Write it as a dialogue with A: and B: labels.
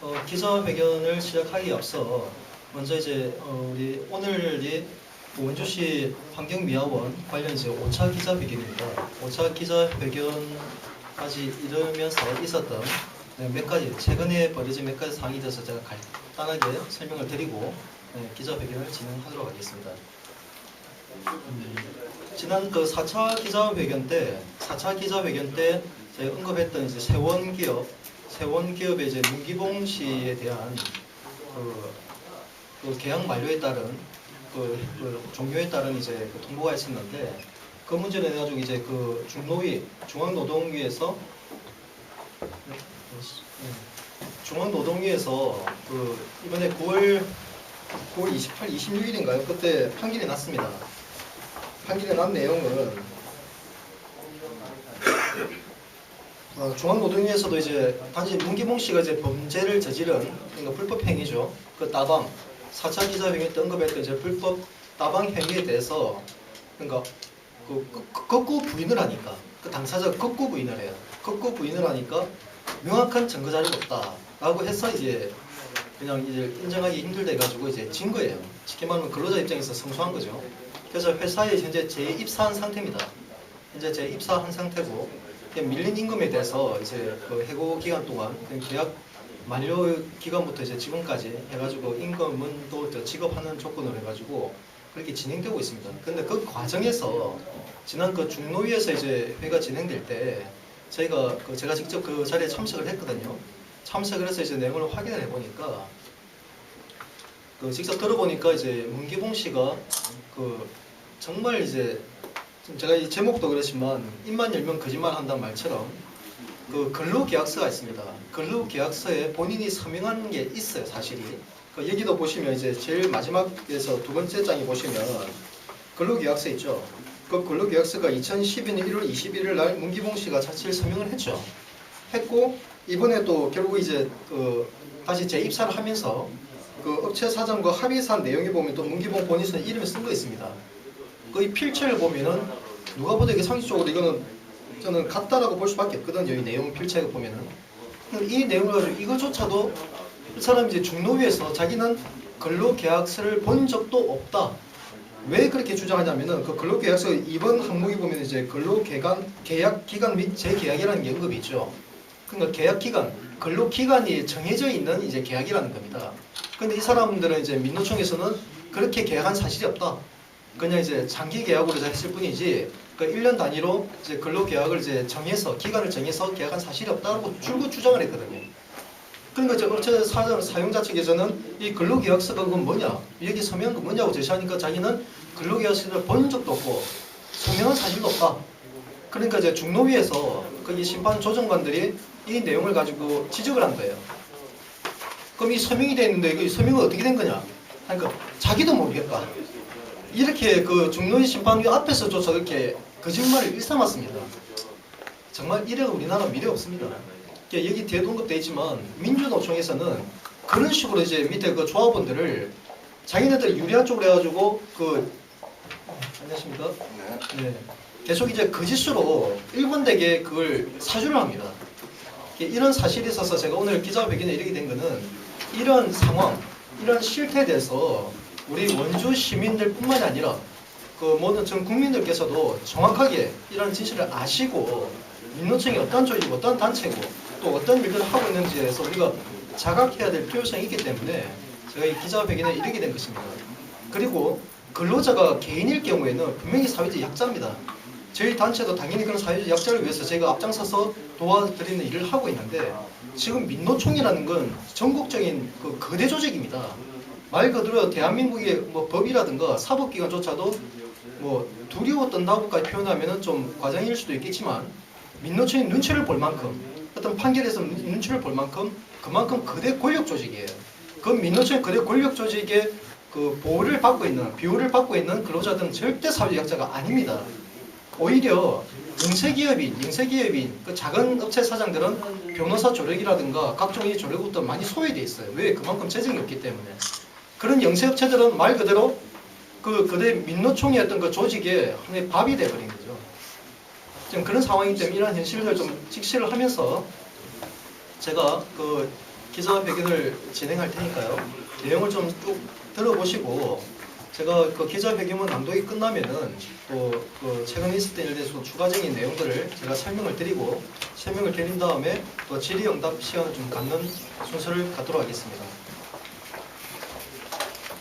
A: 어, 기자 회견을 시작하기 앞서 먼저 이제 어, 우리 오늘이 원주시 환경미화원 관련 이제 5차 기자회견입니다. 5차 기자회견까지 이르면서 있었던 네, 몇 가지 최근에 벌어진 몇 가지 사항에 대해서 제가 간단하게 설명을 드리고 네, 기자회견을 진행하도록 하겠습니다. 음, 지난 그 4차 기자회견 때 4차 기자회견 때 제가 언급했던 이제 세원 기업 세원 기업의 이제 문기봉 씨에 대한 그, 그 계약 만료에 따른 그, 그 종료에 따른 이제 그 통보가 있었는데 그 문제를 해가지고 이제 그 중노위 중앙노동위에서 중앙노동위에서 그 이번에 9월 9월 28, 26일인가요? 그때 판결이 났습니다. 판결이 난 내용은 어, 중앙노동위에서도 이제 단지 문기봉 씨가 이제 범죄를 저지른 그러니까 불법 행위죠. 그 따방 4차 기자회견 때 언급했던 이제 불법 따방 행위에 대해서 그러니까 그 거- 거- 거꾸 부인을 하니까 그 당사자가 거꾸 부인을 해요. 거꾸 부인을 하니까 명확한 증거 자료가 없다라고 해서 이제 그냥 이제 인정하기 힘들다 해가지고 이제 진 거예요. 쉽게 말하면 근로자 입장에서 성소한 거죠. 그래서 회사에 현재 재입사한 상태입니다. 현재 재입사한 상태고 밀린 임금에 대해서 이제 그 해고 기간 동안 그 계약 만료 기간부터 이제 지금까지 해가지고 임금은 또더 지급하는 조건으로 해가지고 그렇게 진행되고 있습니다. 근데 그 과정에서 지난 그 중노위에서 이제 회가 진행될 때 저희가 그 제가 직접 그 자리에 참석을 했거든요. 참석을 해서 이제 내용을 확인을 해보니까 그 직접 들어보니까 이제 문기봉 씨가 그 정말 이제 제가 이 제목도 그렇지만 입만 열면 거짓말 한다는 말처럼 그 근로계약서가 있습니다. 근로계약서에 본인이 서명한 게 있어요, 사실이. 그 여기도 보시면 이제 제일 마지막에서 두 번째 장에 보시면 근로계약서 있죠. 그 근로계약서가 2012년 1월 21일 날 문기봉 씨가 자체를 서명을 했죠. 했고 이번에 또 결국 이제 그 다시 재입사를 하면서 그 업체 사장과 합의한 내용에 보면 또 문기봉 본인의 이름을 쓴 거 있습니다. 그이 필체를 보면은 누가 보다 이게 상식적으로 이거는 저는 같다라고 볼 수밖에 없거든요. 이 내용 필체를 보면은 이 내용을 이거조차도 이 사람이 이제 중노위에서 자기는 근로계약서를 본 적도 없다. 왜 그렇게 주장하냐면은 그 근로계약서 이번 항목에 보면 이제 근로계간 계약 기간 및 재계약이라는 게 언급이 있죠. 그러니까 계약 기간, 근로 기간이 정해져 있는 이제 계약이라는 겁니다. 근데 이 사람들은 이제 민노총에서는 그렇게 계약한 사실이 없다. 그냥 이제 장기 계약으로 했을 뿐이지 그 1년 단위로 이제 근로 계약을 이제 정해서 기간을 정해서 계약한 사실이 없다고 줄곧 주장을 했거든요. 그러니까 이제 업체 사용자 측에서는 이 근로계약서가 그건 뭐냐 여기 서명한 거 뭐냐고 제시하니까 자기는 근로계약서를 본 적도 없고 서명한 사실도 없다. 그러니까 이제 중노위에서 거기 심판 조정관들이 이 내용을 가지고 지적을 한 거예요. 그럼 이 서명이 돼 있는데 이 서명은 어떻게 된 거냐? 그러니까 자기도 모르겠다. 이렇게 그 중노위 심판위 앞에서조차 이렇게 거짓말을 일삼았습니다. 정말 이래가 우리나라 미래 없습니다. 그러니까 여기 언급돼 있지만 민주노총에서는 그런 식으로 이제 밑에 그 조합원들을 자기네들 유리한 쪽으로 해가지고 그 안녕하십니까? 네. 계속 이제 거짓으로 일관되게 그걸 사주를 합니다. 이런 사실이 있어서 제가 오늘 기자회견에 이르게 된 거는 이런 상황, 이런 실태에 대해서 우리 원주 시민들뿐만이 아니라 그 모든 전 국민들께서도 정확하게 이런 진실을 아시고 민노총이 어떤 조직이고 어떤 단체고 또 어떤 일들을 하고 있는지에 대해서 우리가 자각해야 될 필요성이 있기 때문에 제가 이 기자회견에 이르게 된 것입니다. 그리고 근로자가 개인일 경우에는 분명히 사회적 약자입니다. 저희 단체도 당연히 그런 사회적 약자를 위해서 제가 앞장서서 도와드리는 일을 하고 있는데 지금 민노총이라는 건 전국적인 그 거대 조직입니다. 말 그대로 대한민국의 뭐 법이라든가 사법기관조차도 뭐 두려워 떤다고까지 표현하면은 좀 과장일 수도 있겠지만 민노총이 눈치를 볼 만큼 어떤 판결에서 눈- 눈치를 볼 만큼 그만큼 거대 권력 조직이에요. 그 민노총의 거대 권력 조직의 그 보호를 받고 있는 비호를 받고 있는 근로자들은 절대 사회적 약자가 아닙니다. 오히려 영세기업인, 영세기업인 그 작은 업체 사장들은 변호사 조력이라든가 각종 이 조력부터 많이 소외돼 있어요. 왜? 그만큼 재정이 없기 때문에. 그런 영세업체들은 말 그대로 그 그대 민노총의 어떤 그 조직의 하나의 밥이 돼버린 거죠. 지금 그런 상황이기 때문에 이러한 현실을 좀 직시를 하면서 제가 그 기자회견을 진행할 테니까요. 내용을 좀 쭉 들어보시고 제가 그 기자회견문 낭독이 끝나면은 또 그 최근에 있었던 일에 대해서 추가적인 내용들을 제가 설명을 드리고 설명을 드린 다음에 또 질의응답 시간을 좀 갖는 순서를 갖도록 하겠습니다.